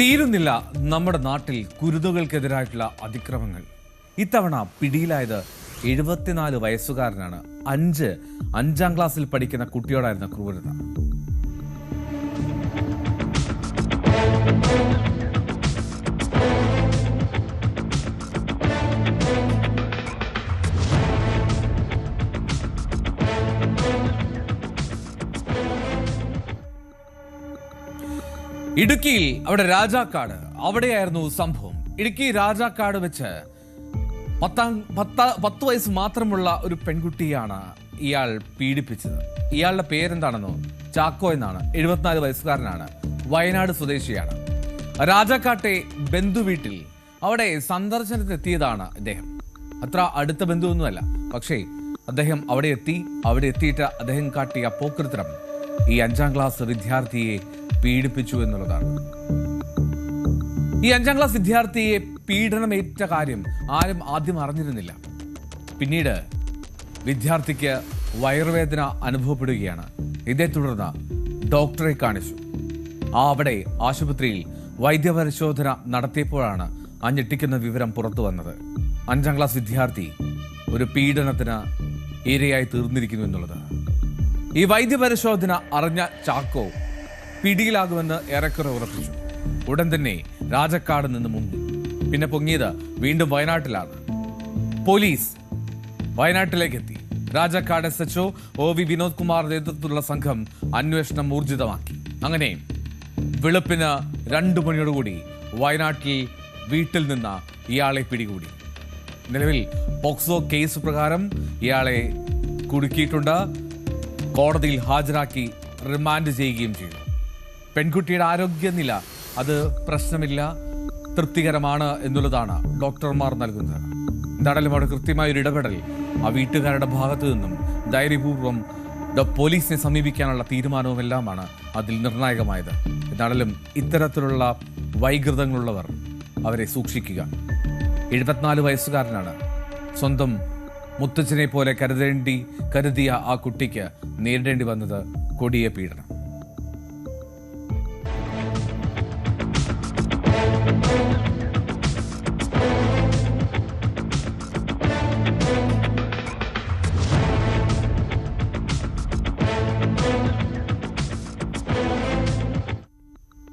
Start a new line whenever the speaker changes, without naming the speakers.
തീരുന്നില്ല നമ്മുടെ നാട്ടിൽ കുരുതുകൾക്കെതിരായിട്ടുള്ള അതിക്രമങ്ങൾ. ഇത്തവണ പിടിയിലായത് എഴുപത്തിനാല് വയസ്സുകാരനാണ്. അഞ്ച് അഞ്ചാം ക്ലാസ്സിൽ പഠിക്കുന്ന കുട്ടിയോടായിരുന്ന ക്രൂരത. ഇടുക്കിയിൽ അവിടെ രാജാക്കാട് അവിടെയായിരുന്നു സംഭവം. ഇടുക്കി രാജാക്കാട് വെച്ച് പത്താം പത്ത പത്ത് വയസ്സ് മാത്രമുള്ള ഒരു പെൺകുട്ടിയാണ് ഇയാൾ പീഡിപ്പിച്ചത്. ഇയാളുടെ പേരെന്താണെന്നോ ചാക്കോ എന്നാണ്. എഴുപത്തിനാല് വയസ്സുകാരനാണ്. വയനാട് സ്വദേശിയാണ്. രാജാക്കാട്ടെ ബന്ധു വീട്ടിൽ അവിടെ സന്ദർശനത്തിനെത്തിയതാണ് അദ്ദേഹം അത്ര അടുത്ത ബന്ധുവൊന്നുമല്ല. പക്ഷേ അദ്ദേഹം അവിടെ എത്തി അവിടെ എത്തിയിട്ട് അദ്ദേഹം കാട്ടിയ പോക്കൃത്തരം ഈ അഞ്ചാം ക്ലാസ് വിദ്യാർത്ഥിയെ പീഡിപ്പിച്ചു എന്നുള്ളതാണ്. ഈ അഞ്ചാം ക്ലാസ് വിദ്യാർത്ഥിയെ പീഡനമേറ്റ കാര്യം ആരും ആദ്യം അറിഞ്ഞിരുന്നില്ല. പിന്നീട് വിദ്യാർത്ഥിക്ക് വയറുവേദന അനുഭവപ്പെടുകയാണ്. ഇതേ തുടർന്ന് ഡോക്ടറെ കാണിച്ചു. ആ അവിടെ ആശുപത്രിയിൽ വൈദ്യപരിശോധന നടത്തിയപ്പോഴാണ് ആ ഞെട്ടിക്കുന്ന വിവരം പുറത്തു വന്നത്. അഞ്ചാം ക്ലാസ് വിദ്യാർത്ഥി ഒരു പീഡനത്തിന് ഇരയായി തീർന്നിരിക്കുന്നു എന്നുള്ളത്. ഈ വൈദ്യപരിശോധന അറിഞ്ഞ ചാക്കോ പിടിയിലാകുമെന്ന് ഏറെക്കുറെ ഉറപ്പിച്ചു. ഉടൻ തന്നെ രാജക്കാട് നിന്ന് മുങ്ങി. പിന്നെ പൊങ്ങിയത് വീണ്ടും വയനാട്ടിലാണ്. പോലീസ് വയനാട്ടിലേക്ക് എത്തി Rajakkad S H O V Vinod Kumar നേതൃത്വത്തിലുള്ള സംഘം അന്വേഷണം ഊർജിതമാക്കി. അങ്ങനെ വെളുപ്പിന് രണ്ടു മണിയോടുകൂടി വയനാട്ടിൽ വീട്ടിൽ നിന്ന് ഇയാളെ പിടികൂടി. നിലവിൽ പോക്സോ കേസ് പ്രകാരം ഇയാളെ കുടുക്കിയിട്ടുണ്ട്. കോടതിയിൽ ഹാജരാക്കി റിമാൻഡ് ചെയ്യുകയും ചെയ്തു. പെൺകുട്ടിയുടെ ആരോഗ്യനില അത് പ്രശ്നമില്ല തൃപ്തികരമാണ് എന്നുള്ളതാണ് ഡോക്ടർമാർ നൽകുന്നത്. എന്തായാലും അവിടെ കൃത്യമായ ഒരു ഇടപെടൽ ആ വീട്ടുകാരുടെ ഭാഗത്തു നിന്നും ധൈര്യപൂർവം പോലീസിനെ സമീപിക്കാനുള്ള തീരുമാനവുമെല്ലാമാണ് അതിൽ നിർണായകമായത്. എന്നാലും ഇത്തരത്തിലുള്ള വൈകൃതങ്ങളുള്ളവർ അവരെ സൂക്ഷിക്കുക. എഴുപത്തിനാല് വയസ്സുകാരനാണ് സ്വന്തം മുത്തച്ഛനെ പോലെ കരുതേണ്ടി കരുതിയ ആ കുട്ടിക്ക് നേരിടേണ്ടി വന്നത് കൊടിയ പീഡനം.